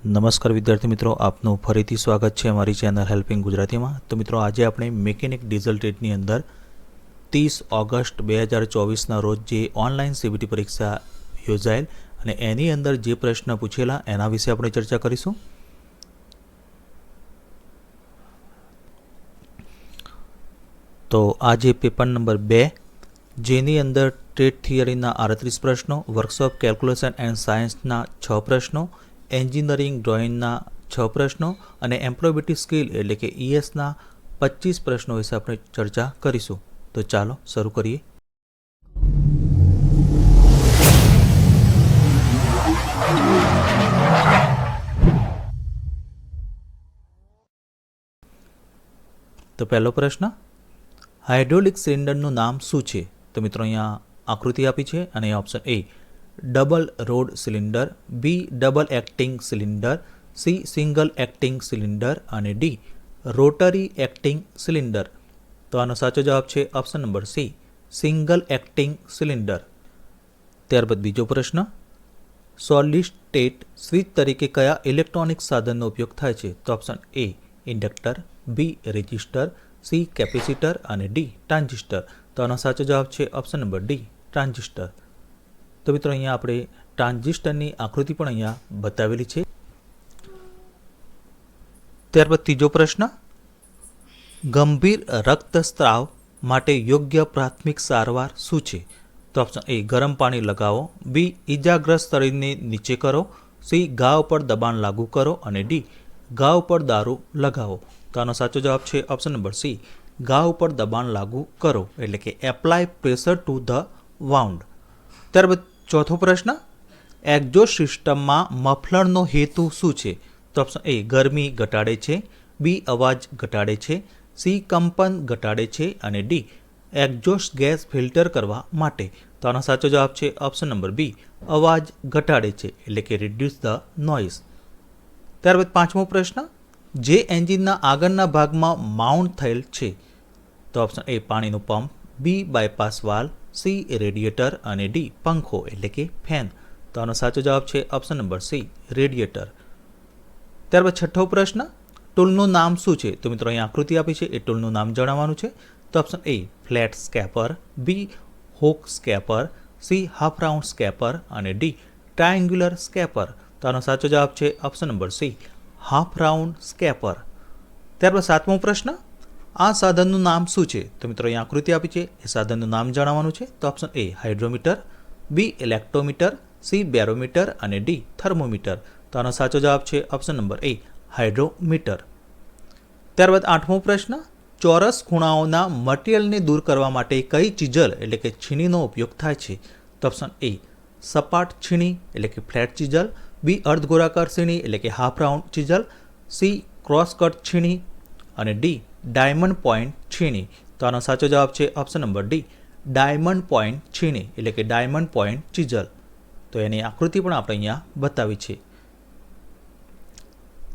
નમસ્કાર વિદ્યાર્થી મિત્રો, આપનું ફરીથી સ્વાગત છે અમારી ચેનલ હેલ્પિંગ ગુજરાતીમાં. તો મિત્રો, આજે આપણે મેકેનિક ડીઝલ ટ્રેડની અંદર ત્રીસ ઓગસ્ટ બે હજાર ચોવીસના રોજ જે ઓનલાઈન સીબીટી પરીક્ષા યોજાયેલ અને એની અંદર જે પ્રશ્ન પૂછેલા એના વિશે આપણે ચર્ચા કરીશું. તો આજે પેપર નંબર બે, જેની અંદર ટ્રેડ થિયરીના આડત્રીસ પ્રશ્નો, વર્કશોપ, કેલ્ક્યુલેશન એન્ડ સાયન્સના છ પ્રશ્નો એન્જિનિયરિંગ ડ્રોઈંગના છ પ્રશ્નો અને એમ્પ્લોયબિલિટી સ્કિલ એટલે કે ઈએસના પચીસ પ્રશ્નો વિશે આપણે ચર્ચા કરીશું. તો ચાલો શરૂ કરીએ. તો પહેલો પ્રશ્ન, હાઇડ્રોલિક સિલિન્ડરનું નામ શું છે? તો મિત્રો અહીંયા આકૃતિ આપી છે અને option A double road cylinder B double acting cylinder C single acting cylinder અને ડી રોટરી એક્ટિંગ સિલિન્ડર તો આનો સાચો જવાબ છે option number C single acting cylinder ત્યારબાદ બીજો પ્રશ્ન સોલિડ સ્ટેટ સ્વિચ તરીકે કયા ઇલેક્ટ્રોનિક સાધનનો ઉપયોગ થાય છે? તો option A inductor B resistor C capacitor અને ડી ટ્રાન્ઝિસ્ટર તો આનો સાચો જવાબ છે ઓપ્શન નંબર ડી ટ્રાન્ઝિસ્ટર તો મિત્રો અહીંયા આપણે ટ્રાન્ઝિસ્ટરની આકૃતિ પણ અહીંયા બતાવેલી છે. ત્યારબાદ ત્રીજો પ્રશ્ન, ગંભીર રક્તસ્રાવ માટે યોગ્ય પ્રાથમિક સારવાર શું છે? તો ઓપ્શન એ ગરમ પાણી લગાવો. બી ઈજાગ્રસ્ત શરીરને નીચે કરો. સી ઘા ઉપર દબાણ લાગુ કરો. અને ડી ઘા ઉપર દારૂ લગાવો. તો આનો સાચો જવાબ છે ઓપ્શન નંબર સી ઘા ઉપર દબાણ લાગુ કરો. એટલે કે apply pressure to the wound ત્યારબાદ ચોથો પ્રશ્ન એક્ઝોસ્ટ સિસ્ટમમાં મફલરનો હેતુ શું છે? તો ઓપ્શન એ ગરમી ઘટાડે છે. બી અવાજ ઘટાડે છે. સી કંપન ઘટાડે છે. અને ડી એક્ઝોસ્ટ ગેસ ફિલ્ટર કરવા માટે. તો આનો સાચો જવાબ છે ઓપ્શન નંબર બી અવાજ ઘટાડે છે, એટલે કે રિડ્યુસ ધ નોઇઝ ત્યારબાદ પાંચમો પ્રશ્ન, જે એન્જિનના આગળના ભાગમાં માઉન્ટ થયેલ છે? તો ઓપ્શન એ પાણીનું pump. B bypass valve C radiator અને ડી પંખો એટલે કે ફેન તો આનો સાચો જવાબ છે ઓપ્શન નંબર સી રેડિએટર ત્યારબાદ છઠ્ઠો પ્રશ્ન ટૂલનું નામ શું છે? તો મિત્રો અહીં આકૃતિ આપી છે, એ ટૂલનું નામ જણાવવાનું છે. તો option A flat scraper B hook scraper C half round scraper અને ડી ટ્રાયંગ્યુલર સ્કેપર તો આનો સાચો જવાબ છે option number C half round scraper ત્યારબાદ સાતમો પ્રશ્ન આ સાધનનું નામ શું છે? તો મિત્રો, અહીં આકૃતિ આપી છે. એ સાધનનું નામ જણાવવાનું છે. તો option A hydrometer B electrometer C barometer અને ડી થર્મોમીટર તો આનો સાચો જવાબ છે ઓપ્શન નંબર એ હાઇડ્રોમીટર ત્યારબાદ આઠમો પ્રશ્ન, ચોરસ ખૂણાઓના મટીરિયલને દૂર કરવા માટે કઈ ચીજલ એટલે કે છીણીનો ઉપયોગ થાય છે? તો ઓપ્શન એ સપાટ છીણી એટલે કે ફ્લેટ ચીજલ. બી અર્ધગોળાકાર છીણી એટલે કે half round chisel. C cross cut છીણી. અને ડી ડાયમંડ પોઈન્ટ છીણી. તો આનો સાચો જવાબ છે option number D, diamond point છીણી, એટલે કે ડાયમંડ પોઈન્ટ ચીજલ. તો એની આકૃતિ પણ આપણે અહીંયા બતાવી છે.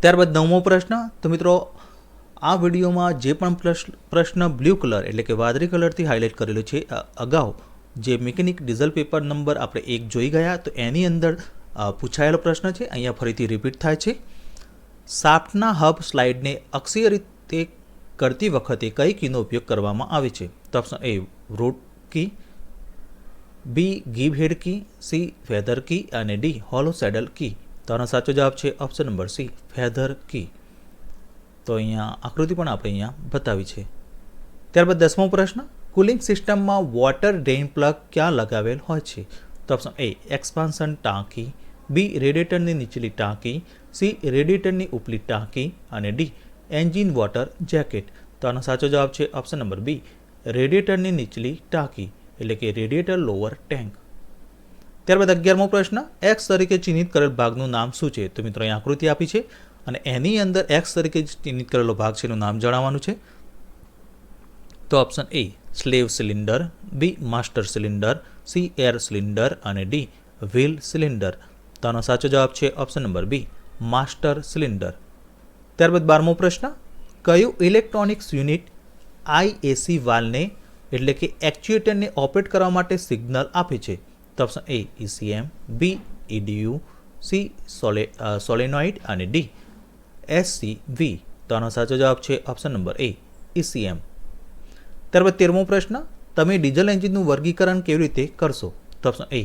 ત્યારબાદ નવમો પ્રશ્ન, તો મિત્રો, આ વિડીયોમાં જે પણ પ્રશ્ન બ્લુ કલર એટલે કે વાદળી કલરથી હાઇલાઇટ કરેલો છે અગાઉ, જે મિકેનિક ડીઝલ પેપર નંબર આપણે એક જોઈ ગયા, તો એની અંદર પૂછાયેલો પ્રશ્ન છે, અહીંયા ફરીથી રિપીટ થાય છે. સાફ્ટના હબ સ્લાઇડને અક્ષીય રીતે કરતી વખતે કઈ કીનો ઉપયોગ કરવામાં આવે છે? તો option A root key. B gib head key. C feather key અને ડી હોલો સેડલ કી. તો આનો સાચો જવાબ છે option number C feather key. તો અહીંયા આકૃતિ પણ આપણે અહીંયા બતાવી છે. ત્યારબાદ દસમો પ્રશ્ન. કુલિંગ સિસ્ટમમાં વોટર ડ્રેઇન પ્લગ ક્યાં લગાવેલ હોય છે? તો ઓપ્શન એ એક્સપાન્સન ટાંકી. બી રેડિએટરની નીચલી ટાંકી. સી રેડિએટરની ઉપલી ટાંકી. અને ડી એન્જિન વોટર જેકેટ. તો આનો સાચો જવાબ છે ઓપ્શન નંબર બી, રેડિએટરની નીચલી ટાંકી, એટલે કે રેડિએટર લોઅર ટેન્ક. ત્યારબાદ અગિયારમો પ્રશ્ન એક્સ તરીકે ચિહ્નિત કરેલ ભાગનું નામ શું છે? તો મિત્રો, અહીં આકૃતિ આપી છે અને એની અંદર એક્સ તરીકે ચિહ્નિત કરેલો ભાગ છે એનું નામ જણાવવાનું છે. તો option A, slave cylinder B master cylinder C air cylinder અને ડી વ્હીલ સિલિન્ડર. તો આનો સાચો જવાબ છે option number B, master cylinder. ત્યારબાદ બારમો પ્રશ્ન, કયું ઇલેક્ટ્રોનિક્સ યુનિટ આઈએસી વાલ્વને એટલે કે એક્ચ્યુએટરને ઓપરેટ કરવા માટે સિગ્નલ આપે છે? તો option A ECM B EDU C sole solenoid અને ડી એસસી વી તો આનો સાચો જવાબ છે ઓપ્શન નંબર એ ઇસીએમ ત્યારબાદ તેરમો પ્રશ્ન, તમે ડીઝલ એન્જિનનું વર્ગીકરણ કેવી રીતે કરશો? તો option A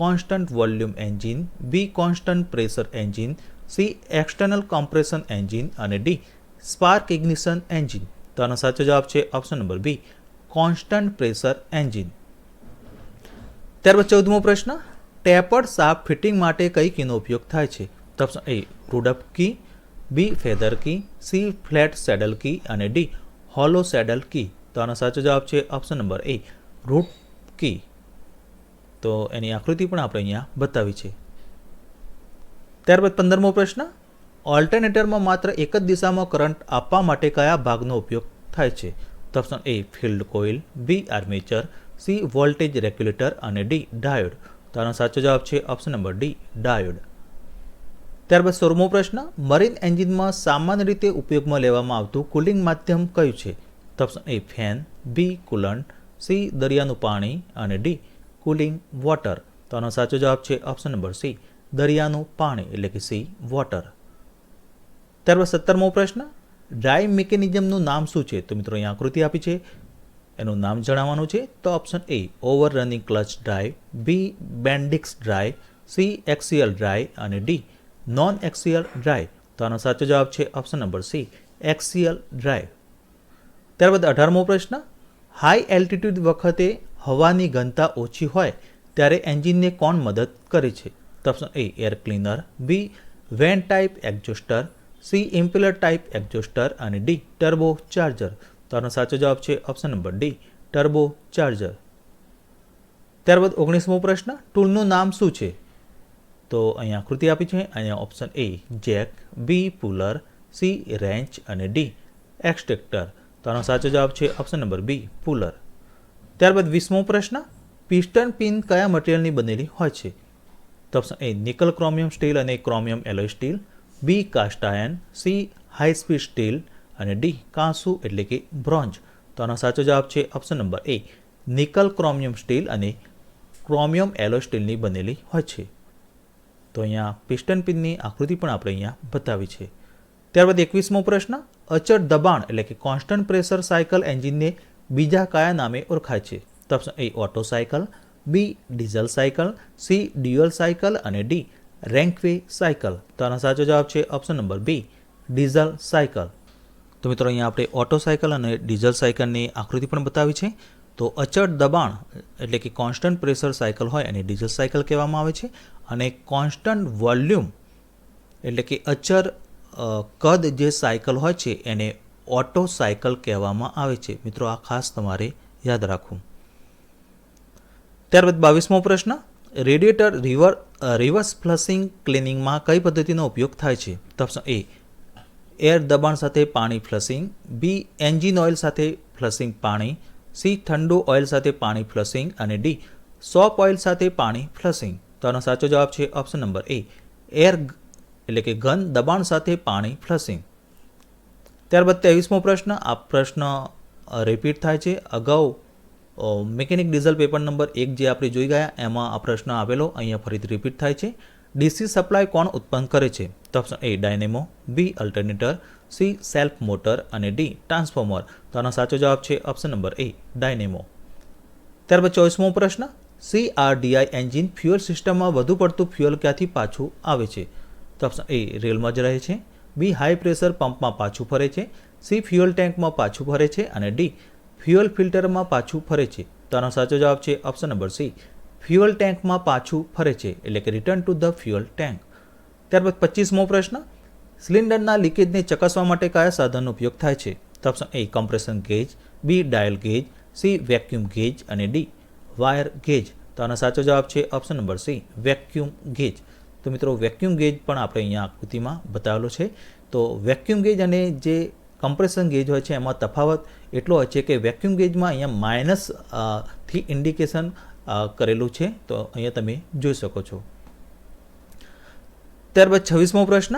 constant volume engine B constant pressure engine C external compression engine અને ડી સ્પાર્ક ઇગ્નિશન એન્જિન તો આનો સાચો જવાબ છે option number B constant pressure engine ત્યારબાદ ચૌદમો પ્રશ્ન ટેપર્ડ સાપ ફિટિંગ માટે કઈ કીનો ઉપયોગ થાય છે? તો option A રૂડઅપ key B feather key C flat saddle key અને ડી હોલો સેડલ કી તો આનો સાચો જવાબ છે option number A root key તો એની આકૃતિ પણ આપણે અહીંયા બતાવી છે. ત્યારબાદ પંદરમો પ્રશ્ન ઓલ્ટરનેટરમાં માત્ર એક જ દિશામાં કરંટ આપવા માટે કયા ભાગનો ઉપયોગ થાય છે? તો option A field coil B armature C voltage regulator અને ડી ડાયોડ તો આનો સાચો જવાબ છે ઓપ્શન નંબર ડી ડાયોડ ત્યારબાદ સોળમો પ્રશ્ન મરીન એન્જિનમાં સામાન્ય રીતે ઉપયોગમાં લેવામાં આવતું કુલિંગ માધ્યમ કયું છે? તો option A fan B coolant C દરિયાનું પાણી અને ડી કુલિંગ વોટર તો આનો સાચો જવાબ છે ઓપ્શન નંબર સી દરિયાનું પાણી, એટલે કે સી વોટર ત્યારબાદ સત્તરમો પ્રશ્ન ડ્રાઈવ મિકેનિઝમનું નામ શું છે? તો મિત્રો અહીંયા આકૃતિ આપી છે. એનું નામ જણાવવાનું છે. તો option A over running clutch drive B Bendix drive C axial drive અને ડી નોન એક્સિયલ ડ્રાઈવ તો આનો સાચો જવાબ છે option number C axial drive ત્યારબાદ અઢારમો પ્રશ્ન હાઈ એલ્ટિટ્યૂડ વખતે હવાની ઘનતા ઓછી હોય, ત્યારે એન્જિનને કોણ મદદ કરે છે? Option A air cleaner B vane type exhauster C impeller type exhauster અને ડી ટર્બો ચાર્જર તો આનો સાચો જવાબ છે option number D turbo charger ત્યારબાદ ઓગણીસમો પ્રશ્ન ટૂલનું નામ શું છે? તો અહીંયા આકૃતિ આપી છે, અહીંયા option A jack B puller C wrench અને ડી એક્સટ્રેક્ટર તો આનો સાચો જવાબ છે ઓપ્શન નંબર બી પુલર ત્યારબાદ વીસમો પ્રશ્ન પિસ્ટન પિન કયા મટીરિયલની બનેલી હોય છે? તો એ નિકલ ક્રોમિયમ સ્ટીલ અને chromium alloy steel B cast iron C high speed steel અને ડી કાંસુ એટલે કે બ્રોન્ઝ તો આનો સાચો જવાબ છે option number A nickel chromium steel અને ક્રોમિયમ એલો સ્ટીલની બનેલી હોય છે તો અહીંયા પિસ્ટન પિનની આકૃતિ પણ આપણે અહીંયા બતાવી છે ત્યારબાદ એકવીસમો પ્રશ્ન, અચળ દબાણ એટલે કે કોન્સ્ટન્ટ પ્રેશર સાયકલ એન્જિનને બીજા કયા નામે ઓળખાય છે. તો option A Otto cycle B diesel cycle, C dual cycle અને ડી રેન્કવે સાયકલ. તો આનો સાચો જવાબ છે option number B, diesel cycle. તો મિત્રો અહીંયા આપણે ઓટો સાયકલ અને ડીઝલ સાયકલની આકૃતિ પણ બતાવી છે. તો અચળ દબાણ એટલે કે કોન્સ્ટન્ટ પ્રેશર સાયકલ હોય એને ડીઝલ સાયકલ કહેવામાં આવે છે. અને કોન્સ્ટન્ટ વોલ્યુમ એટલે કે અચર કદ જે સાયકલ હોય છે એને ઓટો સાયકલ કહેવામાં આવે છે. મિત્રો આ ખાસ તમારે યાદ રાખવું. ત્યારબાદ બાવીસમો પ્રશ્ન રેડિએટર રિવર રિવર્સ ફ્લશિંગ ક્લિનિંગમાં કઈ પદ્ધતિનો ઉપયોગ થાય છે? તો એ, એર દબાણ સાથે પાણી ફ્લશિંગ, બી, એન્જિન ઓઇલ સાથે ફ્લશિંગ પાણી, સી, ઠંડુ ઓઇલ સાથે પાણી ફ્લશિંગ, અને ડી, સોપ ઓઇલ સાથે પાણી ફ્લશિંગ. તો આનો સાચો જવાબ છે ઓપ્શન નંબર એ, એર એટલે કે ઘન દબાણ સાથે પાણી ફ્લશિંગ. ત્યારબાદ ત્રેવીસમો પ્રશ્ન, આ પ્રશ્ન રિપીટ થાય છે. અગાઉ મિકેનિક ડીઝલ પેપર નંબર એક જે આપણે જોઈ ગયા, એમાં આ પ્રશ્ન આવેલો, અહીંયા ફરીથી રિપીટ થાય છે. ડીસી સપ્લાય કોણ ઉત્પન્ન કરે છે? તો option A dynamo B alternator C self motor અને ડી ટ્રાન્સફોર્મર તો આનો સાચો જવાબ છે ઓપ્શન નંબર એ ડાયનેમો. ત્યારબાદ ચોવીસમો પ્રશ્ન સીઆરડીઆઈ એન્જિન ફ્યુઅલ સિસ્ટમમાં વધુ પડતું ફ્યુઅલ ક્યાંથી પાછું આવે છે? તો ઓપ્શન એ રેલમાં જ રહે છે. બી હાઈ પ્રેશર પંપમાં પાછું ફરે છે. સી ફ્યુઅલ ટેન્કમાં પાછું ફરે છે અને ડી ફ્યુઅલ ફિલ્ટરમાં પાછું ફરે છે. તો સાચો જવાબ છે ઓપ્શન નંબર સી. ફ્યુઅલ ટેન્કમાં પાછું ફરે છે, એટલે કે return to the fuel tank ત્યારબાદ પચીસમો પ્રશ્ન. સિલિન્ડરના લીકેજને ચકાસવા માટે કયા સાધનનો ઉપયોગ થાય છે? તો option A, compression gauge, B, dial gauge, C, vacuum gauge અને ડી, વાયર ગેજ. તો આનો સાચો જવાબ છે option number C, vacuum gauge. તો મિત્રો, વેક્યુમ ગેજ પણ આપણે અહીંયા આકૃતિમાં બતાવેલો છે. તો વેક્યુમ ગેજ અને જે કમ્પ્રેશન ગેજ હોય છે, એમાં તફાવત એટલો છે કે વેક્યુમ ગેજમાં અહીંયા માઇનસથી ઇન્ડિકેશન કરેલું છે. તો અહીંયા તમે જોઈ શકો છો. ત્યારબાદ છવ્વીસમો પ્રશ્ન.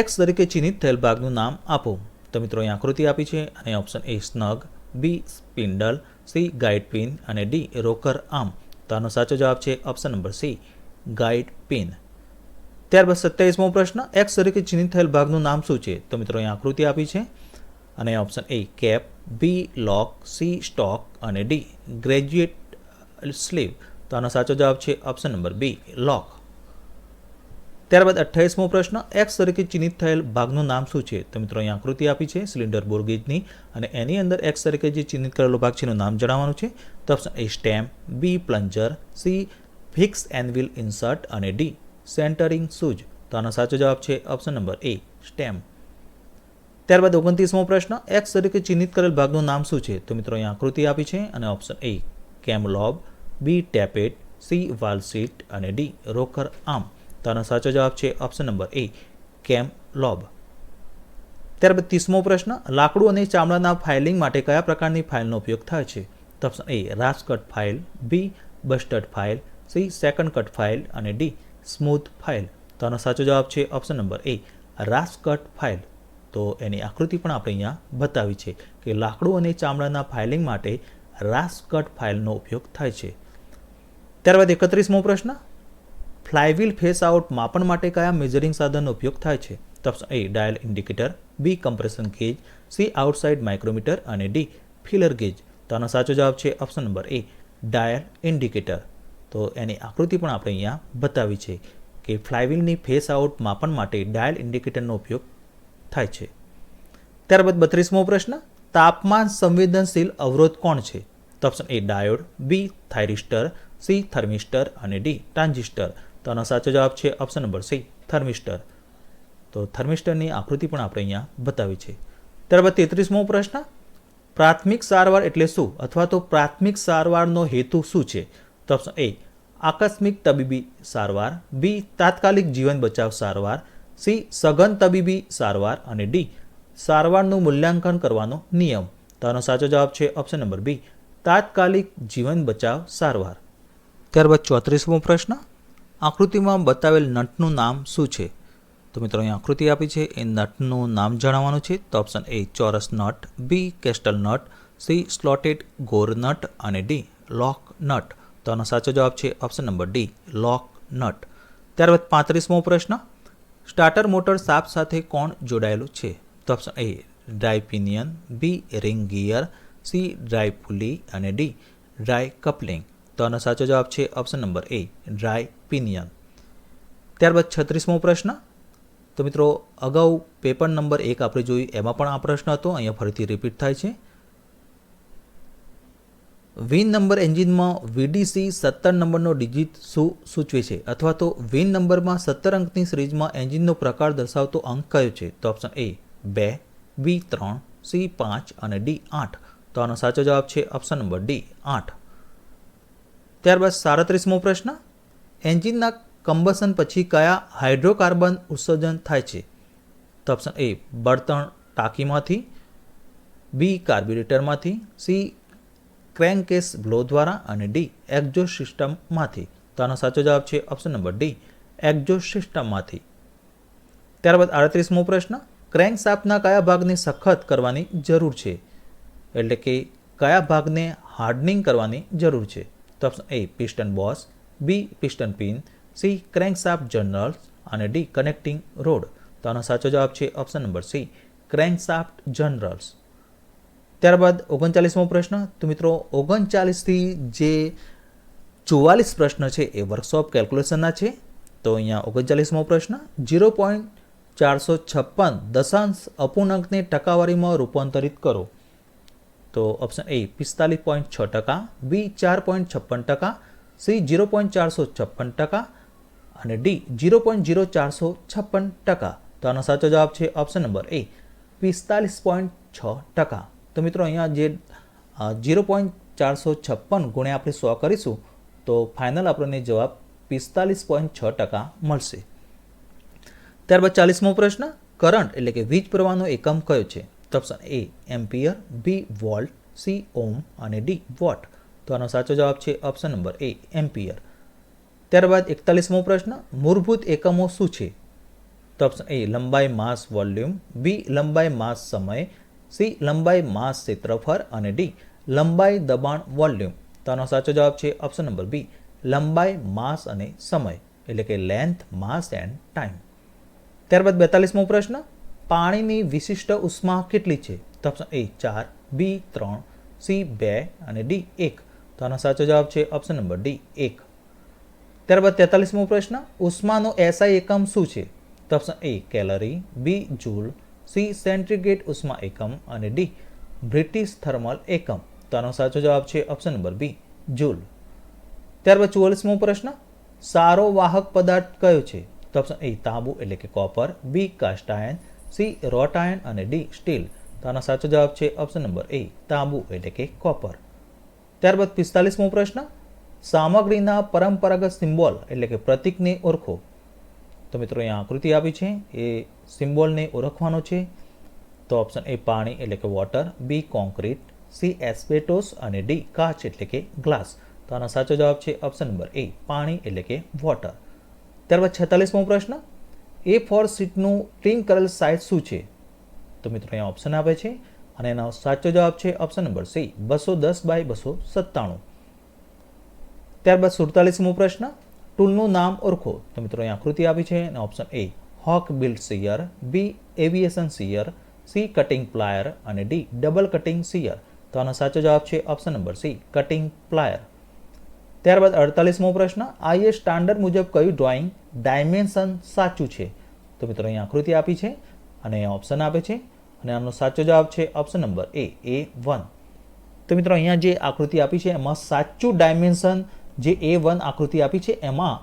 એક્સ તરીકે ચિહ્નિત થયેલ ભાગનું નામ આપો. તો મિત્રો, અહીં આકૃતિ આપી છે. અને option A snug B spindle C guide pin અને ડી રોકર આર્મ. તો આનો સાચો જવાબ છે option number C guide pin ત્યારબાદ સત્યાવીસમો પ્રશ્ન. એક્સ તરીકે ચિહ્નિત થયેલ ભાગનું નામ શું છે? તો મિત્રો, અહીં આકૃતિ આપી છે. અને option A cap B lock C stock અને ડી ગ્રેજ્યુએટ સ્લીવ તો આનો સાચો જવાબ છે ઓપ્શન નંબર બી લોક ત્યારબાદ અઠ્ઠાવીસમો પ્રશ્ન એક્સ તરીકે ચિહ્નિત થયેલ ભાગનું નામ શું છે? તો મિત્રો અહીં આકૃતિ આપી છે સિલિન્ડર બોરગેજની અને એની અંદર એક્સ તરીકે જે ચિહ્નિત કરેલો ભાગ છે, એનું નામ જણાવવાનું છે. તો option A stamp B plunger C fix anvil insert અને ડી સેન્ટરિંગ સૂજ તો આનો સાચો જવાબ છે ઓપ્શન નંબર એ સ્ટેમ્પ ત્યારબાદ ઓગણત્રીસમો પ્રશ્ન એક્સ તરીકે ચિહ્નિત કરેલ ભાગનું નામ શું છે? તો મિત્રો અહીં આકૃતિ આપી છે અને ઓપ્શન એ કેમલોબ બી ટેપેટ સી વાલસીટ અને ડી રોકર આમ તો આનો સાચો જવાબ છે ઓપ્શન નંબર એ કેમ લોબ ત્યારબાદ ત્રીસમો પ્રશ્ન, લાકડું અને ચામડાના ફાઇલિંગ માટે કયા પ્રકારની ફાઇલનો ઉપયોગ થાય છે? તો option A rasp cut file B bastard file C second cut file અને ડી સ્મૂથ ફાઇલ તો આનો સાચો જવાબ છે option number A rasp cut file તો એની આકૃતિ પણ આપણે અહીંયા બતાવી છે કે લાકડું અને ચામડાના ફાઇલિંગ માટે રાસ કટ ફાઇલનો ઉપયોગ થાય છે. ત્યારબાદ એકત્રીસમો પ્રશ્ન ફ્લાયવીલ ફેસ આઉટ માપન માટે કયા મેજરિંગ સાધનનો ઉપયોગ થાય છે? Option A dial indicator B compression gauge C outside micrometer અને ડી ફિલર ગેજ તો આનો સાચો જવાબ છે option number A dial indicator તો એની આકૃતિ પણ આપણે અહીંયા બતાવી છે કે ફ્લાયવીલની ફેસ આઉટ માપન માટે ડાયલ ઇન્ડિકેટરનો ઉપયોગ થાય છે. ત્યારબાદ બત્રીસમો પ્રશ્ન, તાપમાન સંવેદનશીલ અવરોધ કોણ છે? તો option A diode B thyristor C thermistor અને ડી ટ્રાન્ઝિસ્ટર તો આનો સાચો જવાબ છે ઓપ્શન નંબર સી થર્મિસ્ટર તો થર્મિસ્ટરની આકૃતિ પણ આપણે અહીંયા બતાવી છે. ત્યારબાદ તેત્રીસમો પ્રશ્ન, પ્રાથમિક સારવાર એટલે શું? અથવા તો પ્રાથમિક સારવારનો હેતુ શું છે? તો ઓપ્શન એ આકસ્મિક તબીબી સારવાર. બી તાત્કાલિક જીવન બચાવ સારવાર. સી. સઘન તબીબી, સારવાર અને ડી. સારવારનું મૂલ્યાંકન કરવાનો નિયમ. તો સાચો જવાબ છે ઓપ્શન નંબર બી. તાત્કાલિક જીવન બચાવ, સારવાર. ત્યારબાદ ચોત્રીસમો પ્રશ્ન. આકૃતિમાં બતાવેલ નટનું નામ શું છે? તો મિત્રો, અહીં આકૃતિ આપી છે. એ નટનું નામ જણાવવાનું છે. તો ઓપ્શન એ, ચોરસ nut, B, castle nut, C, slotted ગોર નટ અને ડી, લોક નટ. તો આનો સાચો જવાબ છે option number D, lock nut. ત્યારબાદ પાંત્રીસમો પ્રશ્ન. સ્ટાર્ટર મોટર સાપ સાથે કોણ જોડાયેલું છે? તો option A drive pinion B ring gear C drive pulley અને ડી ડ્રાય કપલિંગ તો આનો સાચો જવાબ છે option number A drive pinion ત્યારબાદ છત્રીસમો પ્રશ્ન. તો મિત્રો, અગાઉ પેપર નંબર એક આપણે જોયું, એમાં પણ આ પ્રશ્ન હતો, અહીંયા ફરીથી રિપીટ થાય છે. વિન નંબર એન્જિનમાં વીડીસી સત્તર નંબરનો ડિજિટ શું સૂચવે છે. અથવા તો વિન નંબરમાં સત્તર અંકની સિરીઝમાં એન્જિનનો પ્રકાર દર્શાવતો અંક કયો છે? તો ઓપ્શન એ, બે બી ત્રણ, સી, પાંચ અને ડી, આઠ. તો આનો સાચો જવાબ છે ઓપ્શન નંબર ડી, આઠ. ત્યારબાદ સાડત્રીસમો પ્રશ્ન, એન્જિનના કમ્બસન પછી કયા હાઇડ્રોકાર્બન ઉત્સર્જન થાય છે? તો ઓપ્શન એ, બળતણ ટાંકીમાંથી, બી કાર્બ્યુરેટરમાંથી સી ક્રેન્કેસ બ્લો દ્વારા અને ડી એક્ઝોસ્ટ સિસ્ટમમાંથી. તો આનો સાચો જવાબ છે ઓપ્શન નંબર ડી એક્ઝોસ્ટ સિસ્ટમમાંથી. ત્યારબાદ આડત્રીસમો પ્રશ્ન ક્રેન્ક શાફ્ટના કયા ભાગને સખત કરવાની જરૂર છે? એટલે કે કયા ભાગને હાર્ડનિંગ કરવાની જરૂર છે? તો option A piston boss B piston pin C crank journals અને ડી, કનેક્ટિંગ રોડ. તો આનો સાચો જવાબ છે option number C crankshaft journals ત્યારબાદ ઓગણચાલીસમો પ્રશ્ન. તો મિત્રો, ઓગણચાલીસથી જે ચુવાલીસ પ્રશ્ન છે એ વર્કશોપ કેલ્ક્યુલેશનના છે. તો અહીંયા ઓગણચાલીસમો પ્રશ્ન. ઝીરો પોઈન્ટ ચારસો છપ્પન દશાંશ અપૂર્ણાંકને ટકાવારીમાં રૂપાંતરિત કરો. તો ઓપ્શન એ પિસ્તાલીસ પોઈન્ટ છ ટકા. બી ચાર પોઈન્ટ છપ્પન ટકા. સી ઝીરો પોઈન્ટ ચારસો છપ્પન ટકા. અને ડી ઝીરો પોઈન્ટ ઝીરો ચારસો છપ્પન ટકા. તો આનો સાચો જવાબ છે ઓપ્શન નંબર એ પિસ્તાલીસ પોઈન્ટ છ ટકા. તો મિત્રો અહીંયા જે ઝીરો પોઈન્ટ ચારસો છપ્પન ગુણ્યા આપણે સો કરીશું, તો ફાઇનલ આપણને જવાબ પિસ્તાલીસ પોઈન્ટ છ ટકા મળશે. ત્યારબાદ ચાલીસમો પ્રશ્ન, કરંટ એટલે કે વીજ પ્રવાહનો એકમ કયો છે? તો option A ampere B volt C ohm અને ડી વોટ. તો આનો સાચો જવાબ છે ઓપ્શન નંબર એ એમ્પિયર. ત્યારબાદ એકતાલીસમો પ્રશ્ન, મૂળભૂત એકમો શું છે? તો ઓપ્શન એ લંબાઈ, માસ, વોલ્યુમ. બી લંબાઈ, માસ, સમય. સી, લંબાઈ માસ ક્ષેત્રફળ અને ડી, લંબાઈ દબાણ વોલ્યુમ. તો આનો સાચો જવાબ છે ઓપ્શન નંબર બી, લંબાઈ માસ અને સમય, એટલે કે લેન્થ માસ એન્ડ ટાઈમ ત્યારબાદ બેતાલીસમો પ્રશ્ન, પાણીની વિશિષ્ટ ઉષ્મા કેટલી છે? તો ઓપ્શન એ ચાર બી ત્રણ સી બે અને ડી એક. તો આનો સાચો જવાબ છે ઓપ્શન નંબર ડી એક. ત્યારબાદ તેતાલીસમો પ્રશ્ન, ઉષ્માનો એસઆઈ એકમ શું છે? તો option A calorie B joule C centigrade ઉષ્મા એકમ અને ડી બ્રિટિશ થર્મલ એકમ. તો આનો સાચો જવાબ છે ઓપ્શન નંબર બી, જૂલ. ત્યારબાદ ચુવાલીસમો પ્રશ્ન, સારો વાહક પદાર્થ કયો છે? તો ઓપ્શન એ તાંબુ એટલે કે copper, B cast iron, C wrought iron અને ડી સ્ટીલ. તો આનો સાચો જવાબ છે ઓપ્શન નંબર એ, તાંબુ એટલે કે કોપર. ત્યારબાદ પિસ્તાલીસમો પ્રશ્ન, સામગ્રીના પરંપરાગત સિમ્બોલ એટલે કે પ્રતીકને ઓળખો. તો મિત્રો અહીંયા આકૃતિ આપી છે. એ સિમ્બોલને ઓળખવાનો છે. તો ઓપ્શન એ પાણી એટલે કે water B concrete C asbestos અને ડી કાચ એટલે કે ગ્લાસ. તો આનો સાચો જવાબ છે ઓપ્શન નંબર એ પાણી એટલે કે વોટર. ત્યારબાદ છેતાલીસમો પ્રશ્ન એ ફોર સીટનું પ્રિન્ટ કરેલ સાઇઝ શું છે? તો મિત્રો અહીંયા ઓપ્શન આપે છે અને એનો સાચો જવાબ છે ઓપ્શન નંબર સી, બસો દસ બાય બસો સત્તાણું. ત્યારબાદ સુડતાલીસમો પ્રશ્ન ટૂલનું નામ ઓળખો. તો મિત્રો અહીં આકૃતિ આપી છે અને option A hawk bill shear B aviation shear C cutting plier અને ડી ડબલ કટિંગ સિયર તો આનો સાચો જવાબ છે option number C cutting plier ત્યારબાદ અડતાલીસમો પ્રશ્ન આઈએ સ્ટાન્ડર્ડ મુજબ કયું ડ્રોઈંગ ડાયમેન્શન સાચું છે? તો મિત્રો અહીં આકૃતિ આપી છે અને અહીંયા ઓપ્શન આપે છે અને આનો સાચો જવાબ છે option number A A one તો મિત્રો, અહીંયા જે આકૃતિ આપી છે, એમાં સાચું ડાયમેન્શન જે એ વન આકૃતિ આપી છે, એમાં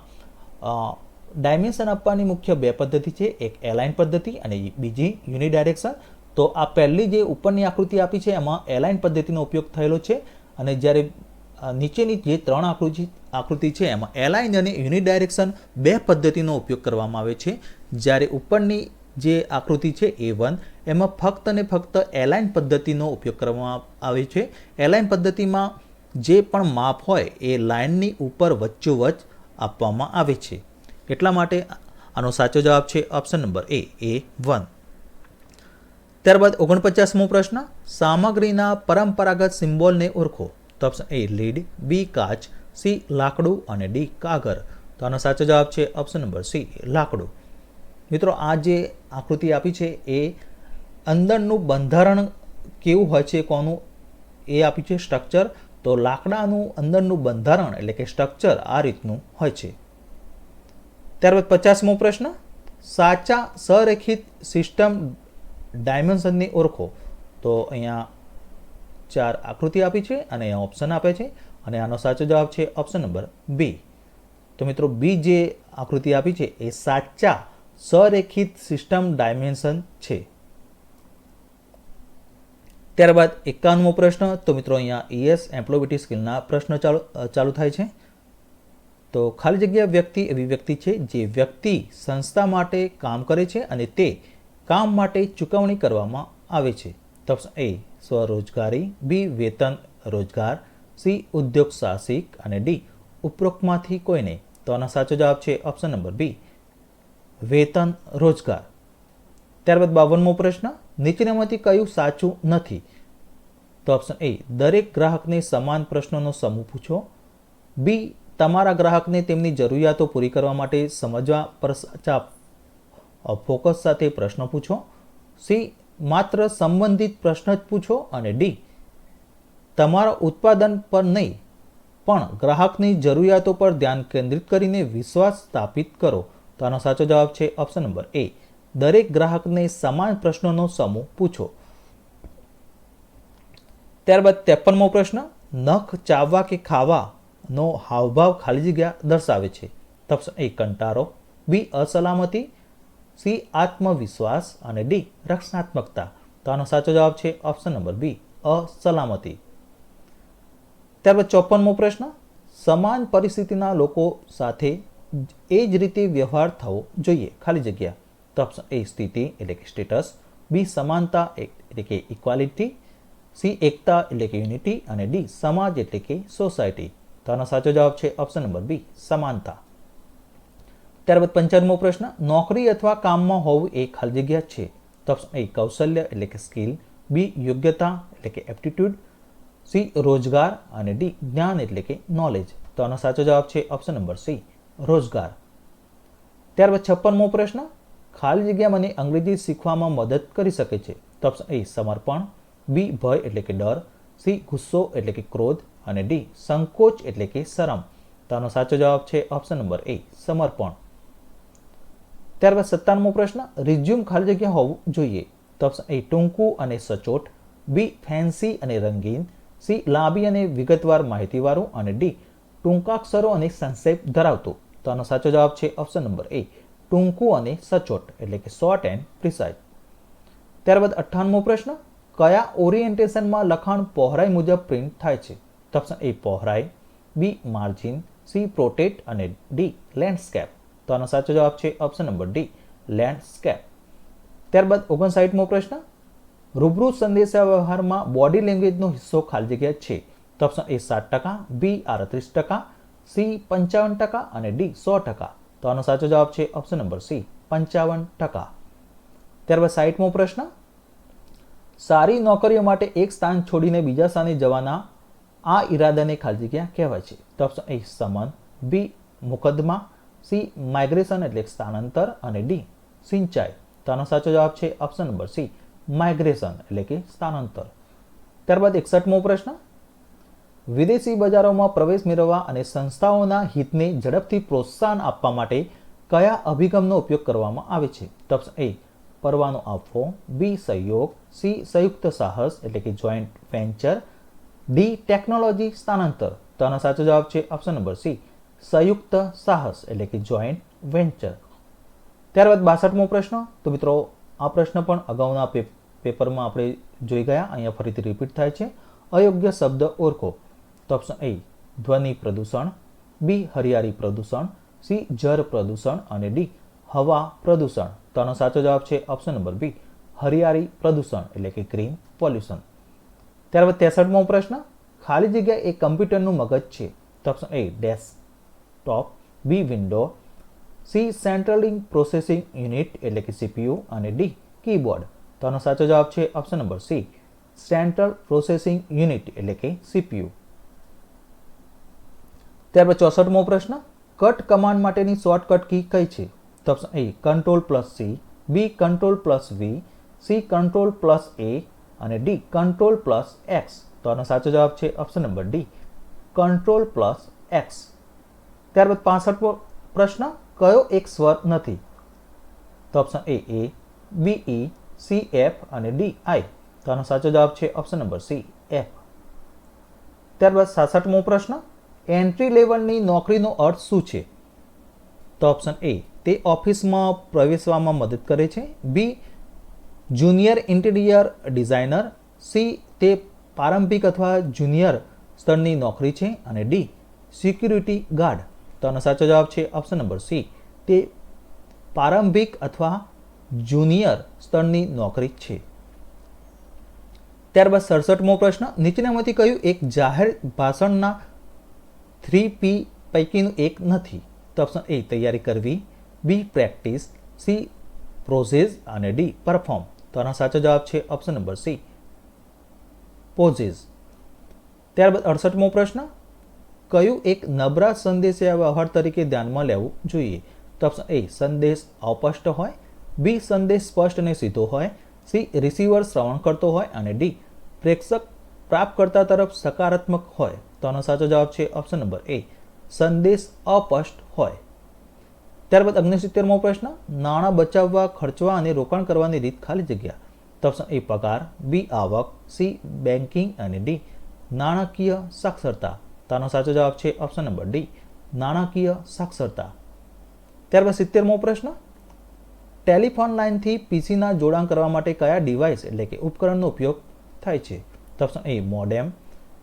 ડાયમેન્શન આપવાની મુખ્ય બે પદ્ધતિ છે, એક એલાઇન પદ્ધતિ અને બીજી યુનિડાયરેક્શન તો આ પહેલી જે ઉપરની આકૃતિ આપી છે, એમાં એલાઇન પદ્ધતિનો ઉપયોગ થયેલો છે અને જ્યારે નીચેની જે ત્રણ આકૃતિ આકૃતિ છે, એમાં એલાઇન અને યુનિડાયરેક્શન બે પદ્ધતિનો ઉપયોગ કરવામાં આવે છે. જ્યારે ઉપરની જે આકૃતિ છે એ વન એમાં ફક્ત અને ફક્ત એલાઇન પદ્ધતિનો ઉપયોગ કરવામાં આવે છે. એલાઇન પદ્ધતિમાં જે પણ માપ હોય એ લાઇનની ઉપર વચ્ચોવચ્ચ આપવામાં આવે છે. એટલા માટે આનો સાચો જવાબ છે option number A A one ત્યારબાદ ઓગણપચાસમો પ્રશ્ન, સામગ્રીના પરંપરાગત સિમ્બોલને ઓળખો. તો ઓપ્શન એ લીડ બી કાચ સી લાકડું અને ડી કાગર તો આનો સાચો જવાબ છે ઓપ્શન નંબર સી લાકડું. મિત્રો, આ જે આકૃતિ આપી છે એ અંદરનું બંધારણ કેવું હોય છે, કોનું એ આપ્યું છે સ્ટ્રક્ચર તો લાકડાનું અંદરનું બંધારણ એટલે કે સ્ટ્રક્ચર આ રીતનું હોય છે. ત્યારબાદ પચાસમો પ્રશ્ન, સાચા સંરેખિત સિસ્ટમ ડાયમેન્શનની ઓળખો. તો અહીંયા ચાર આકૃતિ આપી છે અને અહીંયા ઓપ્શન આપે છે અને આનો સાચો જવાબ છે ઓપ્શન નંબર બી તો મિત્રો બી જે આકૃતિ આપી છે એ સાચા સંરેખિત સિસ્ટમ ડાયમેન્શન છે. ત્યારબાદ એકાવનમો પ્રશ્ન. તો મિત્રો અહીંયા ઈએસ એમ્પ્લોયબિલિટી સ્કિલના પ્રશ્ન ચાલુ ચાલુ થાય છે. તો ખાલી જગ્યા વ્યક્તિ એવી વ્યક્તિ છે જે વ્યક્તિ સંસ્થા માટે કામ કરે છે અને તે કામ માટે ચૂકવણી કરવામાં આવે છે. તો એ, સ્વરોજગારી, બી, વેતન રોજગાર, સી, ઉદ્યોગ સાહસિક અને ડી, ઉપરોક્તમાંથી કોઈને. તો આનો સાચો જવાબ છે ઓપ્શન નંબર બી, વેતન રોજગાર. ત્યારબાદ બાવનમો પ્રશ્ન. નીચેનામાંથી કયું સાચું નથી? તો ઓપ્શન એ દરેક ગ્રાહકને સમાન પ્રશ્નોનો સમૂહ પૂછો. બી તમારા ગ્રાહકને તેમની જરૂરિયાતો પૂરી કરવા માટે સમજવા પર સાચા ફોકસ સાથે પ્રશ્ન પૂછો. સી માત્ર સંબંધિત પ્રશ્ન જ પૂછો. અને ડી તમારા ઉત્પાદન પર નહીં, પણ ગ્રાહકની જરૂરિયાતો પર ધ્યાન કેન્દ્રિત કરીને વિશ્વાસ સ્થાપિત કરો. તો આનો સાચો જવાબ છે ઓપ્શન નંબર એ દરેક ગ્રાહકને સમાન પ્રશ્નોનો સમૂહ પૂછો. ત્યારબાદ ત્રેપનમો પ્રશ્ન, નખ ચાવવા કે ખાવાનો હાવભાવ ખાલી જગ્યા દર્શાવે છે? ઓપ્શન એ કંટારો. બી, અસલામતી. સી, આત્મવિશ્વાસ. અને ડી, રક્ષણાત્મકતા. તો આનો સાચો જવાબ છે ઓપ્શન નંબર બી, અસલામતી. ત્યારબાદ ચોપનમો પ્રશ્ન, સમાન પરિસ્થિતિના લોકો સાથે એ જ રીતે વ્યવહાર થવો જોઈએ. ખાલી જગ્યા. તો એ સ્થિતિ એટલે કે સ્ટેટસ બી સમાનતા એટલે કે ઇક્વાલિટી સી એકતા એટલે કે યુનિટી અને ડી સમાજ એટલે કે સોસાયટી તો આનો સાચો જવાબ છે ઓપ્શન નંબર બી સમાનતા ત્યારબાદ પંચાવનમો પ્રશ્ન, નોકરી અથવા કામમાં હોવું એ ખાલી જગ્યા છે? તો ઓપ્શન એ કૌશલ્ય એટલે કે સ્કિલ બી યોગ્યતા એટલે કે એપ્ટિટ્યૂડ સી રોજગાર. અને ડી જ્ઞાન એટલે કે નોલેજ તો આનો સાચો જવાબ છે ઓપ્શન નંબર સી રોજગાર. ત્યારબાદ છપ્પનમો પ્રશ્ન ખાલી જગ્યા મને અંગ્રેજી શીખવામાં મદદ કરી શકે છે. તો ઓપ્શન એ સમર્પણ, બી ભય એટલે કે ડર, સી ગુસ્સો એટલે કે ક્રોધ, અને ડી સંકોચ એટલે કે શરમ. તો સાચો જવાબ છે ઓપ્શન નંબર એ, સમર્પણ. ત્યારબાદ સત્તાવનમો પ્રશ્ન રિઝ્યુમ ખાલી જગ્યા હોવું જોઈએ. તો ઓપ્શન એ ટૂંકું અને સચોટ, બી ફેન્સી અને રંગીન, સી લાંબી અને વિગતવાર માહિતીવાળું, અને ડી ટૂંકાક્ષરો અને સંક્ષેપ ધરાવતું. તો આનો સાચો જવાબ છે ઓપ્શન નંબર એ ટૂંકું અને સચોટ, એટલે કે શોર્ટ એન્ડ પ્રિસાઇઝ ત્યારબાદ અઠ્ઠાણમો પ્રશ્ન, કયા ઓરિએન્ટેશનમાં લખાણ પહોળાઈ મુજબ પ્રિન્ટ થાય છે? તો ઓપ્શન એ પહોળાઈ, બી માર્જિન, સી પ્રોટેટ અને ડી લેન્ડસ્કેપ. તો આનો સાચો જવાબ છે ઓપ્શન નંબર ડી, લેન્ડસ્કેપ. ત્યારબાદ ઓગણસાઠમો પ્રશ્ન, રૂબરૂ સંદેશા વ્યવહારમાં બોડી લેંગ્વેજનો હિસ્સો ખાલી જગ્યા છે? તો ઓપ્શન એ સાત ટકા, બી આડત્રીસ ટકા, સી પંચાવન ટકા અને ડી સો ટકા. તો આનો સાચો જવાબ છે ઓપ્શન નંબર સી પંચાવન ટકા. ત્યારબાદ સાઠમો પ્રશ્ન. સારી નોકરીઓ માટે એક સ્થાન છોડીને બીજા સ્થાને જવાના આ ઈરાદાને ખાલી જગ્યા કહેવાય છે. તો ઓપ્શન એ સમન. બી મુકદ્દમા. સી માઇગ્રેશન એટલે સ્થાનાંતર. અને ડી સિંચાઈ. તો આનો સાચો જવાબ છે ઓપ્શન નંબર સી માઇગ્રેશન એટલે કે સ્થાનાંતર. ત્યારબાદ એકસઠમો પ્રશ્ન. વિદેશી બજારોમાં પ્રવેશ મેળવવા અને સંસ્થાઓના હિતને ઝડપથી પ્રોત્સાહન આપવા માટે કયા અભિગમનો ઉપયોગ કરવામાં આવે છે? ટપ્સ એ, પરવાનો આપવો. બી, સહયોગ. સી, સંયુક્ત સાહસ, એટલે કે જોઈન્ટ વેન્ચર ડી ટેકનોલોજી સ્થાનાંતર. તો આનો સાચો જવાબ છે ઓપ્શન નંબર સી, સંયુક્ત સાહસ, એટલે કે જોઈન્ટ વેન્ચર ત્યારબાદ બાસઠમો પ્રશ્ન. તો મિત્રો, આ પ્રશ્ન પણ અગાઉના પેપરમાં આપણે જોઈ ગયા. અહીંયા ફરીથી રિપીટ થાય છે. અયોગ્ય શબ્દ ઓળખો. તો ઓપ્શન એ ધ્વનિ પ્રદૂષણ બી હરિયાળી પ્રદૂષણ સી જળ પ્રદૂષણ અને ડી હવા પ્રદૂષણ. તો આનો સાચો જવાબ છે ઓપ્શન નંબર બી હરિયાળી પ્રદૂષણ, એટલે કે ગ્રીન પોલ્યુશન ત્યારબાદ ત્રેસઠમો પ્રશ્ન, ખાલી જગ્યા એ કમ્પ્યુટરનું મગજ છે? તો option A desktop B window C central processing unit એટલે કે સીપીયુ અને ડી કીબોર્ડ તો આનો સાચો જવાબ છે option number C central processing unit એટલે કે સીપીયુ ત્યારબાદ ચોસઠમો પ્રશ્ન કટ કમાન્ડ માટેની શોર્ટકટ કી કઈ છે? તો A control plus C B control plus V C control plus A અને ડી કંટ્રોલ પ્લસ એક્સ તો આનો સાચો જવાબ છે option number D control plus X ત્યારબાદ પાસઠમો પ્રશ્ન, કયો એક સ્વર નથી? તો option A A B E C F અને ડી આઈ તો આનો સાચો જવાબ છે ઓપ્શન નંબર સી એફ ત્યારબાદ સાસઠમો પ્રશ્ન એન્ટ્રી લેવલની નોકરીનો અર્થ શું છે? તો ઓપ્શન એ તે ઓફિસમાં પ્રવેશવામાં મદદ કરે છે. B junior interior designer C તે પ્રારંભિક અથવા જુનિયર સ્તરની નોકરી છે. અને ડી સિક્યુરિટી ગાર્ડ તો આનો સાચો જવાબ છે ઓપ્શન નંબર સી તે પ્રારંભિક અથવા જુનિયર સ્તરની નોકરી છે. ત્યારબાદ સડસઠમો પ્રશ્ન, નીચેનામાંથી કયું એક જાહેર ભાષણના થ્રી પી પૈકીનું એક નથી. તો ઓપ્શન એ તૈયારી કરવી. બી પ્રેક્ટિસ સી પ્રોઝેસ અને ડી પરફોર્મ તો આનો સાચો જવાબ છે ઓપ્શન નંબર સી પોઝિસ ત્યારબાદ અડસઠમો પ્રશ્ન. કયું એક નબળા સંદેશ વ્યવહાર તરીકે ધ્યાનમાં લેવું જોઈએ? તો ઓપ્શન એ સંદેશ અસ્પષ્ટ હોય. બી સંદેશ સ્પષ્ટ અને સીધો હોય. સી રિસીવર શ્રવણ કરતો હોય. અને ડી પ્રેક્ષક પ્રાપ્તકર્તા તરફ સકારાત્મક હોય. તો આનો સાચો જવાબ છે ઓપ્શન નંબર એ સંદેશ અસ્પષ્ટ હોય. ત્યારબાદ અગ્નિસિત્તેરમો પ્રશ્ન, નાણાં બચાવવા, ખર્ચવા અને રોકાણ કરવાની રીત ખાલી જગ્યા. તો ઓપ્શન એ પગાર. બી આવક. સી બેન્કિંગ અને ડી નાણાકીય સાક્ષરતા. તો આનો સાચો જવાબ છે ઓપ્શન નંબર ડી નાણાકીય સાક્ષરતા. ત્યારબાદ સિત્તેરમો પ્રશ્ન, ટેલિફોન લાઇનથી પીસીના જોડાણ કરવા માટે કયા ડિવાઇસ એટલે કે ઉપકરણનો ઉપયોગ થાય છે? તો option A modem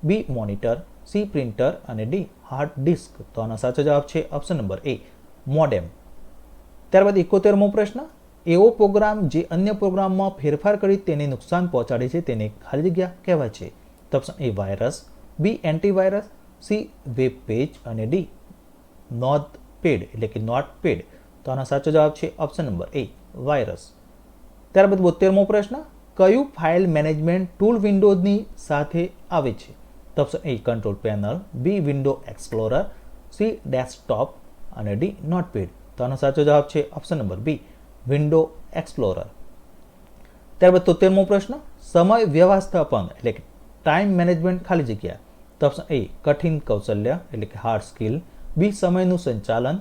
B monitor C printer અને ડી હાર્ડ ડિસ્ક તો આનો સાચો જવાબ છે ઓપ્શન નંબર એ મોડેમ ત્યારબાદ એકોતેરમો પ્રશ્ન, એવો પ્રોગ્રામ જે અન્ય પ્રોગ્રામમાં ફેરફાર કરી તેને નુકસાન પહોંચાડે છે તેને ખાલી જગ્યા કહેવાય છે. તો option A virus B antivirus C web page અને ડી નોટ પેડ એટલે કે નોટ પેડ તો આનો સાચો જવાબ છે ઓપ્શન નંબર એ વાયરસ ત્યારબાદ બોતેરમો પ્રશ્ન, કયું ફાઇલ મેનેજમેન્ટ ટૂલ વિન્ડોઝની સાથે આવે છે? Option A control panel B window explorer C desktop અને ડી નોટપેડ તો આનો સાચો જવાબ છે option number B window explorer ત્યારબાદ તોતેરમો પ્રશ્ન, સમય વ્યવસ્થાપન, એટલે કે ટાઈમ મેનેજમેન્ટ ખાલી જગ્યા. તો ઓપ્શન એ, કઠિન કૌશલ્ય, એટલે કે હાર્ડ સ્કિલ બી સમયનું સંચાલન.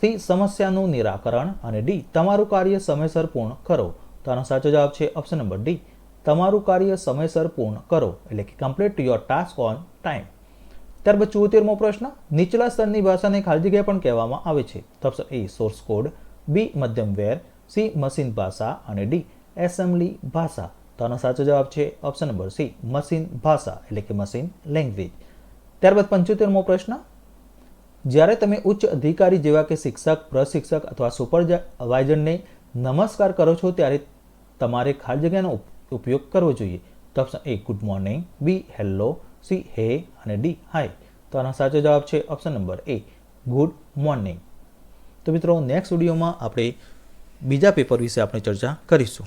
સી સમસ્યાનું નિરાકરણ. અને ડી તમારું કાર્ય સમયસર પૂર્ણ કરો. તો આનો સાચો જવાબ છે ઓપ્શન નંબર ડી તમારું કાર્ય સમયસર પૂર્ણ કરો, એટલે કે complete your task on time ત્યારબાદ ચોતેરમો પ્રશ્ન, નીચલા સ્તરની ભાષાને ખાલી જગ્યા પણ કહેવામાં આવે છે. તો option A source code B મધ્યમ વેર સી મશીન ભાષા અને ડી એસેમ્બલી ભાષા. તો આનો સાચો જવાબ છે ઓપ્શન નંબર સી મશીન ભાષા, એટલે કે મશીન લેંગ્વેજ ત્યારબાદ પંચોતેરમો પ્રશ્ન, જ્યારે તમે ઉચ્ચ અધિકારી જેવા કે શિક્ષક, પ્રશિક્ષક અથવા સુપરવાઇઝરને નમસ્કાર કરો છો, ત્યારે તમારે ખાલી જગ્યાનો ઉપયોગ કરવો જોઈએ. તો option A good morning B hello C hey અને ડી હાય તો આનો સાચો જવાબ છે option number A good morning તો મિત્રો નેક્સ્ટ વિડીયોમાં આપણે બીજા પેપર વિશે આપણે ચર્ચા કરીશું.